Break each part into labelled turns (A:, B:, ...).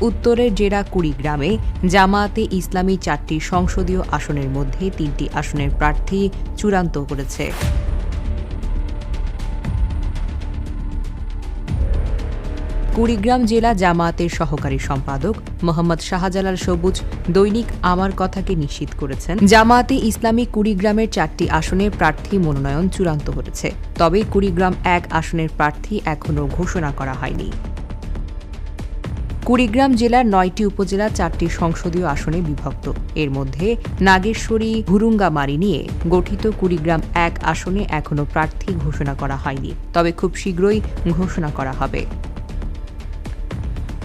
A: উত্তরের জেলা কুড়িগ্রামে জামায়াতে ইসলামী চারটি সংসদীয় আসনের মধ্যে তিনটি আসনের প্রার্থী চূড়ান্ত করেছে। কুড়িগ্রাম জেলা জামায়াতের সহকারী সম্পাদক মোহাম্মদ শাহজালাল সবুজ দৈনিক আমার কথাকে নিশ্চিত করেছেন। জামায়াতে ইসলামী কুড়িগ্রামের চারটি আসনের প্রার্থী মনোনয়ন চূড়ান্ত হয়েছে তবে কুড়িগ্রাম এক আসনের প্রার্থী এখনও ঘোষণা করা হয়নি। কুড়িগ্রাম জেলার নয়টি উপজেলা চারটি সংসদীয় আসনে বিভক্ত। এর মধ্যে নাগেশ্বরী ঘুরুঙ্গামারি নিয়ে গঠিত কুড়িগ্রাম এক আসনে এখনও প্রার্থী ঘোষণা করা হয়নি। তবে খুব শীঘ্রই ঘোষণা করা হবে।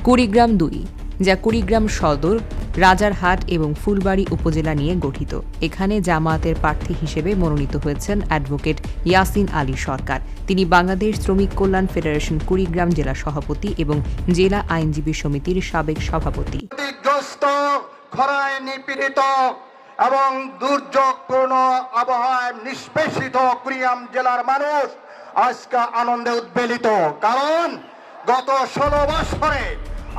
A: কুড়িগ্রাম দুই, যা কুড়িগ্রাম সদর রাজারহাট এবং ফুলবাড়ী উপজেলা নিয়ে গঠিত। এখানে জামায়াতের প্রার্থী হিসেবে মনোনীত হয়েছেন অ্যাডভোকেট ইয়াসিন আলী সরকার। তিনি বাংলাদেশ শ্রমিক কল্যাণ ফেডারেশন কুড়িগ্রাম জেলা সভাপতি এবং জেলা আইনজীবী সমিতির সাবেক সভাপতি।
B: খরায় এবং দুর্যোগপূর্ণ আবহাওয়ায় নিষ্পেষিত কুড়িয়াম জেলার মানুষ আজকে আনন্দে উদ্বেলিত। কারণ গত ষোলো বছরে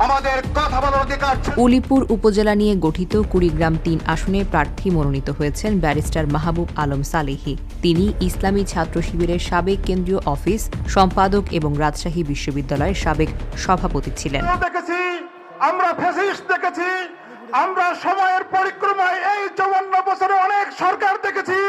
B: আমাদের কথা বলার অধিকার
A: উলিপুর উপজেলা নিয়ে গঠিত কুড়িগ্রাম তিন আসনে প্রার্থী মনোনীত হয়েছেন ব্যারিস্টার মাহবুব আলম সালেহি। তিনি ইসলামী ছাত্র শিবিরের সাবেক কেন্দ্রীয় অফিস সম্পাদক এবং রাজশাহী বিশ্ববিদ্যালয়ের সাবেক সভাপতি ছিলেন।
B: দেখেছি আমরা দেখেছি আমরা সময়ের পরিক্রমায় এই চৌবান্ন বছরে অনেক সরকার দেখেছি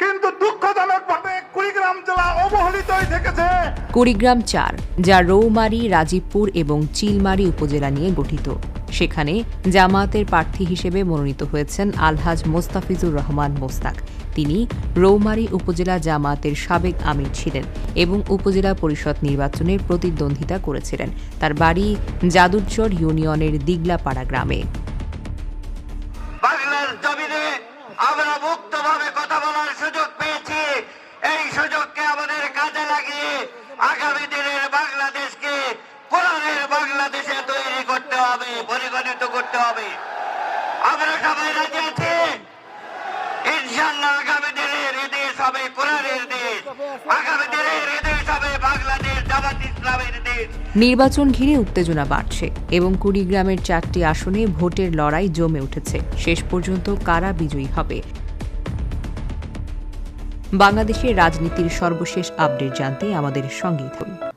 B: কিন্তু দুঃখজনক ভাবে কুড়িগ্রাম জেলা অবহেলিতই থেকেছে
A: কুড়িগ্রাম চার, যা রৌমারী, রাজীবপুর এবং চিলমারী উপজেলা নিয়ে গঠিত। সেখানে জামায়াতের প্রার্থী হিসেবে মনোনীত হয়েছেন আলহাজ মোস্তাফিজুর রহমান মোস্তাক। তিনি রৌমারী উপজেলা জামায়াতের সাবেক আমির ছিলেন এবং উপজেলা পরিষদ নির্বাচনে প্রতিদ্বন্দ্বিতা করেছিলেন। তার বাড়ি যাদুরচর ইউনিয়নের দিগলাপাড়া গ্রামে।
B: কথা বলার সুযোগ পেয়েছি। এই সুযোগকে আমাদের কাজে লাগিয়ে আগামী দিনের বাংলাদেশকে কোরআনের বাংলাদেশে তৈরি করতে হবে, পরিগণিত করতে হবে। আমরা সবাই রাজি আছি? ইনশাল্লাহ আগামী দিনের এদেশ হবে কোরআনের দেশ আগামী দিনের এদেশ হবে বাংলাদেশ জামাত ইসলামের দেশ
A: নির্বাচন ঘিরে উত্তেজনা বাড়ছে এবং কুড়িগ্রামের চারটি আসনে ভোটের লড়াই জমে উঠেছে। শেষ পর্যন্ত কারা বিজয়ী হবে? বাংলাদেশের রাজনীতির সর্বশেষ আপডেট জানতে আমাদের সঙ্গেই থাকুন।